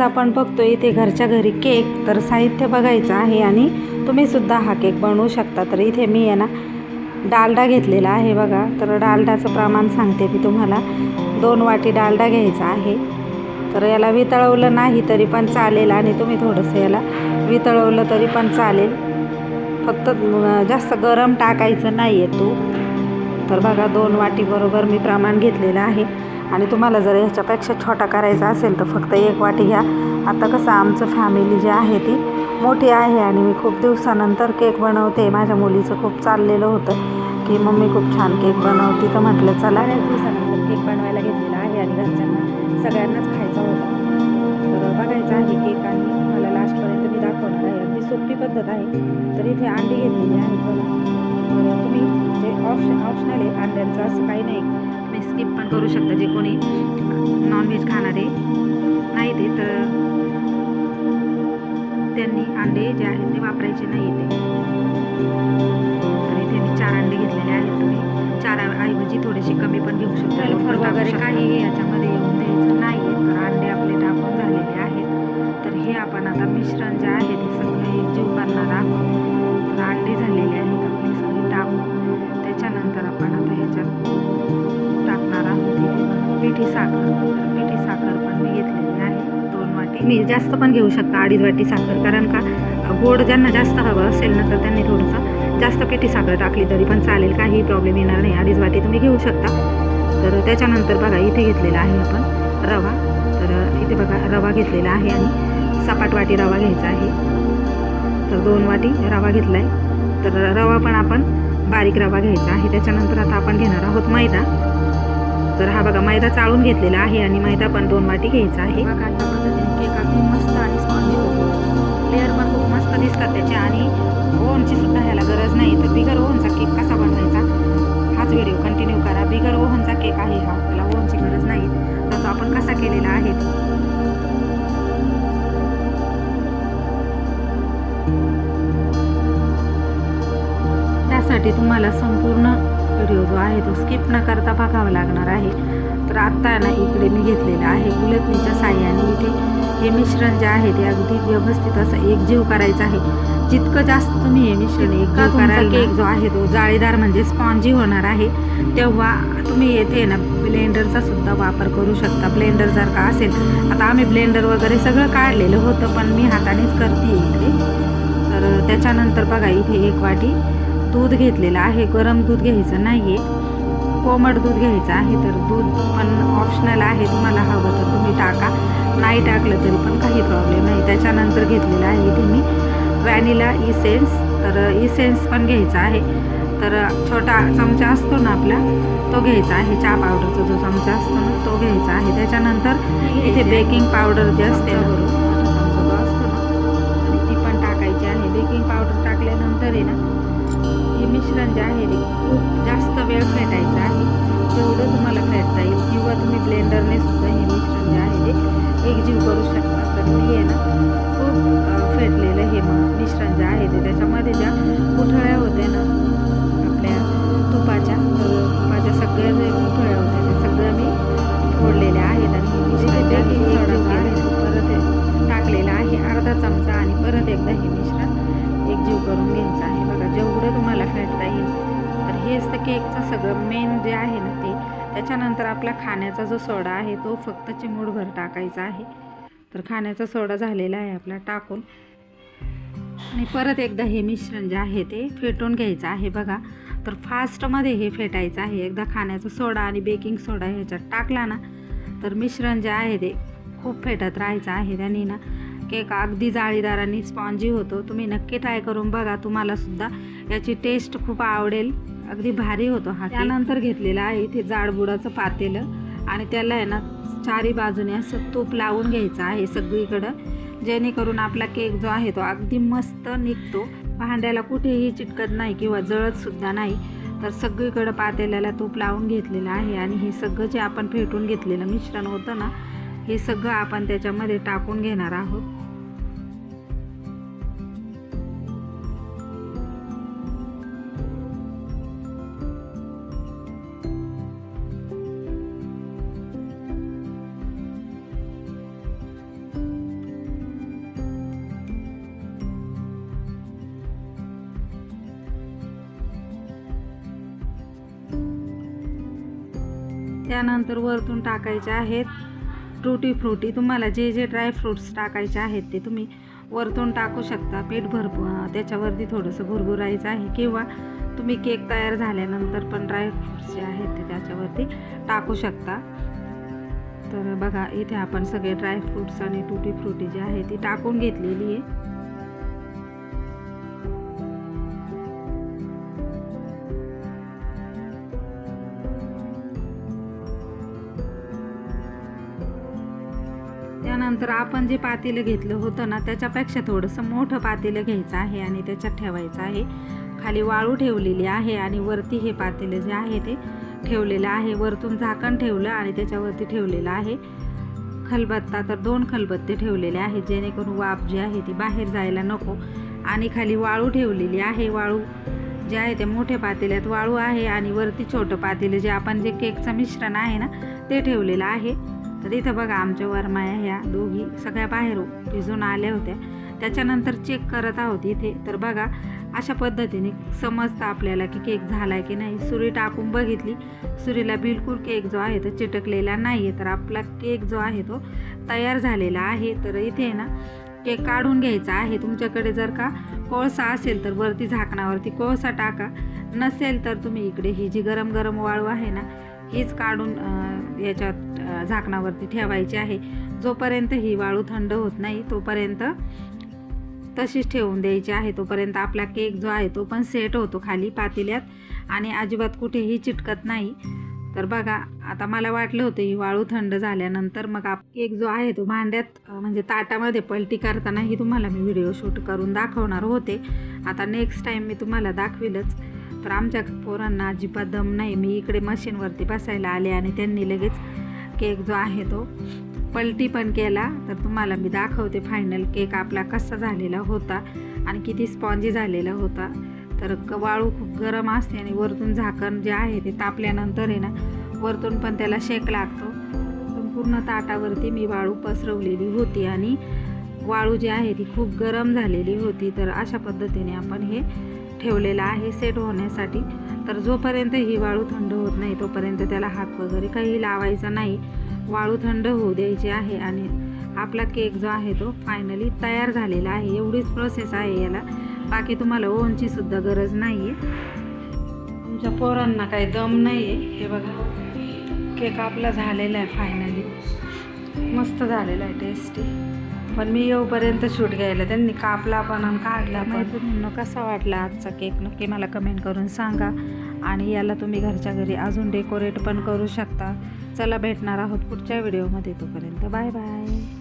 आज आपण बघतो इथे घरच्या घरी केक तर साहित्य बघायचं आहे आणि तुम्ही सुद्धा हा केक बनवू शकता. तर इथे मी आहे ना डालडा घेतलेला आहे बघा. तर डालडाचं प्रमाण सांगते मी तुम्हाला. दोन वाटी डालडा घ्यायचा आहे. तर याला वितळवलं नाही तरी पण चालेल आणि तुम्ही थोडंसं याला वितळवलं तरी पण चालेल. फक्त जास्त गरम टाकायचं नाही आहे तू. तर बघा दोन वाटी बरोबर मी प्रमाण घेतलेलं आहे. आणि तुम्हाला जर ह्याच्यापेक्षा छोटा करायचा असेल तर फक्त एक वाटी घ्या. आता कसं आमचं फॅमिली जी आहे ती मोठी आहे आणि मी खूप दिवसानंतर केक बनवते. माझ्या मुलीचं खूप चाललेलं होतं की मम्मी खूप छान केक बनवते तर म्हटलं चला. एक दिवसानंतर केक बनवायला घेतलेला आहे आणि घरच्यांना सगळ्यांनाच खायचा होता. तर बघायचं आहे केक आणि मला लास्टपर्यंत मी दाखवणार आहे. अगदी सोपी पद्धत आहे. तर इथे अंडी घेतलेली आहे. बघा तर तुम्ही जे ऑप्शन ऑप्शनल आहे अंड्यांचं असं काही नाही. स्किप पण करू शकता जे कोणी नॉनव्हेज खाणारे नाही ते तर त्यांनी अंडे जे आहेत ते वापरायचे नाही ते. तर इथे मी चार अंडे घेतलेले आहेत. तुम्ही चार ऐवजी थोडेसे कमी पण घेऊ शकता. वगैरे काहीही याच्यामध्ये येऊन द्यायचं नाही तर अंडे आपले टाकून झालेले आहेत. तर हे आपण आता मिश्रण जे आहे ते सगळे एकजीव करणार आहोत तर अंडे झालेले आहेत. वाटी पिठी साखर. पिठी साखर पण मी घेतलेली आहे. दोन वाटी. मी जास्त पण घेऊ शकता अडीच वाटी साखर. कारण का गोड ज्यांना जास्त हवं असेल ना तर त्यांनी थोडंसं जास्त पिठी साखर टाकली तरी पण चालेल. काही प्रॉब्लेम येणार नाही. अडीच वाटी तुम्ही घेऊ शकता. तर त्याच्यानंतर बघा इथे घेतलेला आहे आपण रवा. तर इथे बघा रवा घेतलेला आहे आणि सपाट वाटी रवा घ्यायचा आहे. तर दोन वाटी रवा घेतला आहे तर रवा पण आपण बारीक रवा घ्यायचा आहे. त्याच्यानंतर आता आपण घेणार आहोत मैदा. तर हा बघा मैदा चाळून घेतलेला आहे आणि मैदा पण दोन वाटी घ्यायचा आहे. बघा अशा पद्धतीने केक अगदी मस्त आणि स्पॉन्जी होतो. लेअर पण खूप मस्त दिसतात त्याचे आणि ओव्हनची सुद्धा ह्याला गरज नाही. तर बिगर ओव्हनचा केक कसा बनवायचा हाच व्हिडिओ कंटिन्यू करा. बिगर ओव्हनचा केक आहे हा त्याला ओव्हनची गरज नाही. तर तो आपण कसा केलेला आहे त्यासाठी तुम्हाला संपूर्ण व्हिडिओ जो आहे तो स्किप न करता बघावा लागणार आहे. तर आत्ता ना इकडे मी घेतलेलं आहे. उलटणीच्या साह्याने इथे हे मिश्रण जे आहे ते अगदी व्यवस्थित असं एकजीव करायचं आहे. जितकं जास्त तुम्ही हे मिश्रण एकजीव कराल केक जो आहे तो जाळीदार म्हणजे स्पॉन्जी होणार आहे. तेव्हा तुम्ही येथे ना ब्लेंडरचा सुद्धा वापर करू शकता. ब्लेंडर जर का असेल आता आम्ही ब्लेंडर वगैरे सगळं काढलेलं होतं पण मी हातानेच करते इथे. तर त्याच्यानंतर बघा इथे एक वाटी दूध घेतलेलं आहे गरम दूध घ्यायचं नाही आहे कोमट दूध घ्यायचं आहे तर दूध पण ऑप्शनल आहे तुम्हाला हवं तर तुम्ही टाका. नाही टाकलं तरी पण काही प्रॉब्लेम नाही. त्याच्यानंतर घेतलेलं आहे इथे मी व्हॅनिला इसेन्स तर इसेन्स पण घ्यायचा आहे. तर छोटा चमचा असतो ना आपला तो घ्यायचा आहे. चहा पावडरचा जो चमचा असतो ना तो घ्यायचा आहे. त्याच्यानंतर इथे बेकिंग पावडर जे असते ना असतो ना आणि ती पण टाकायची आहे. बेकिंग पावडर टाकल्यानंतर आहे ना हे मिश्रण जे आहे ते खूप जास्त वेळ फेटायचं आहे. जेवढं तुम्हाला फेटता येईल. किंवा तुम्ही ब्लेंडरने सुद्धा हे मिश्रण जे आहे ते एकजीव करू शकता. तर मी तर केकचं सगळं मेन जे आहे ना ते त्याच्यानंतर आपला खाण्याचा जो सोडा आहे तो फक्त चिमूटभर टाकायचा आहे. तर खाण्याचा सोडा झालेला आहे आपला टाकून. आणि परत एकदा हे मिश्रण जे आहे ते फेटून घ्यायचं आहे बघा. तर फास्टमध्ये हे फेटायचं आहे. एकदा खाण्याचा सोडा आणि बेकिंग सोडा ह्याच्यात टाकला ना तर मिश्रण जे आहे ते खूप फेटत राहायचं आहे त्याने ना केक अगदी जाळीदार आणि स्पॉन्जी होतो. तुम्ही नक्की ट्राय करून बघा. तुम्हाला सुद्धा याची टेस्ट खूप आवडेल. अगदी भारी होतो हा त्यानंतर घेतलेला आहे इथे जाडबुडाचं पातेलं. आणि त्याला आहे ना चारी बाजूने असं तूप लावून घ्यायचं आहे सगळीकडं. जेणेकरून आपला केक जो आहे तो अगदी मस्त निघतो. भांड्याला कुठेही चिटकत नाही किंवा जळतसुद्धा नाही. तर सगळीकडं पातेल्याला तूप लावून घेतलेलं आहे. आणि हे सगळं जे आपण फेटून घेतलेलं मिश्रण होतं ना हे सगळं आपण त्याच्यामध्ये टाकून घेणार आहोत. त्यानंतर वरतून टाकायचे आहेत टूटी फ्रुटी तुम्हाला जे जे ड्रायफ्रूट्स टाकायचे आहेत ते तुम्ही वरतून टाकू शकता. पीठ भरपूर त्याच्यावरती थोडंसं भुरभुरायचं आहे. किंवा तुम्ही केक तयार झाल्यानंतर पण ड्रायफ्रूट्स जे आहेत ते त्याच्यावरती टाकू शकता. तर बघा इथे आपण सगळे ड्रायफ्रूट्स आणि टुटी फ्रुटी जी आहे ती टाकून घेतलेली आहे. त्यानंतर आपण जे पातेलं घेतलं होतं ना त्याच्यापेक्षा थोडंसं मोठं पातेलं घ्यायचं आहे आणि त्याच्यात ठेवायचं आहे. खाली वाळू ठेवलेली आहे आणि वरती हे पातेलं जे आहे ते ठेवलेलं आहे. वरतून झाकण ठेवलं आणि त्याच्यावरती ठेवलेलं आहे. खलबत्ता तर दोन खलबत्ते ठेवलेले आहेत. जेणेकरून वाफ जी आहे ती बाहेर जायला नको. आणि खाली वाळू ठेवलेली आहे. वाळू जे आहे ते मोठ्या पातेल्यात वाळू आहे आणि वरती छोटं पातेलं जे आपण जे केकचं मिश्रण आहे ना ते ठेवलेलं आहे. तर इथं बघा आमच्या वरमाया ह्या दोघी सगळ्या बाहेर भिजून आल्या होत्या. त्याच्यानंतर चेक करत आहोत इथे. तर बघा अशा पद्धतीने समजतं आपल्याला की केक झाला आहे की नाही. सुरी टाकून बघितली. सुरीला बिलकुल केक जो आहे तो चिटकलेला नाही आहे तर आपला केक जो आहे तो तयार झालेला आहे. तर इथे ना केक काढून घ्यायचा आहे. तुमच्याकडे जर का कोळसा असेल तर वरती झाकणावरती कोळसा टाका. नसेल तर तुम्ही इकडे ही जी गरम गरम वाळू आहे ना हीच काढून याच्यात झाकणावरती ठेवायची आहे. जोपर्यंत ही वाळू थंड होत नाही तोपर्यंत तशीच ठेवून द्यायची आहे. तोपर्यंत आपला केक जो आहे तो पण सेट होतो खाली पातेल्यात आणि अजिबात कुठेही चिटकत नाही. तर बघा आता मला वाटलं होतं ही वाळू थंड झाल्यानंतर मग आप केक जो आहे तो भांड्यात म्हणजे ताटामध्ये पलटी करतानाही तुम्हाला मी व्हिडिओ शूट करून दाखवणार होते. आता नेक्स्ट टाईम मी तुम्हाला दाखवेलच. तर आमच्या पोरांना अजिबात दम नाही मी इकडे मशीनवरती बसायला आले आणि त्यांनी लगेच केक जो आहे तो पलटी पण केला. तर तुम्हाला मी दाखवते फायनल केक आपला कसा झालेला होता आणि किती स्पॉन्जी झालेला होता. तर क- वाळू खूप गरम असते आणि वरतून झाकण जे आहे ते तापल्यानंतर आहे ना वरतून पण त्याला शेक लागतो. पूर्ण ताटावरती मी वाळू पसरवलेली होती आणि वाळू जी आहे ती खूप गरम झालेली होती. तर अशा पद्धतीने आपण हे ठेवलेला आहे सेट होण्यासाठी. तर जोपर्यंत ही वाळू थंड होत नाही तोपर्यंत त्याला हात वगैरे काही लावायचा नाही. वाळू थंड होऊ द्यायची आहे आणि आपला केक जो आहे तो फायनली तयार झालेला आहे. एवढीच प्रोसेस आहे याला. बाकी तुम्हाला ओनची सुद्धा गरज नाही आहे तुमच्या पोरांना काही दम नाही आहे हे बघा केक आपला झालेला आहे फायनली मस्त झालेला आहे टेस्टी पण मी येऊपर्यंत शूट घ्यायला त्यांनी कापला पण आणि काढला पण. कसा वाटला आजचा केक नक्की मला कमेंट करून सांगा. आणि याला तुम्ही घरच्या घरी अजून डेकोरेट पण करू शकता. चला भेटणार आहोत पुढच्या व्हिडिओमध्ये तोपर्यंत. Bye bye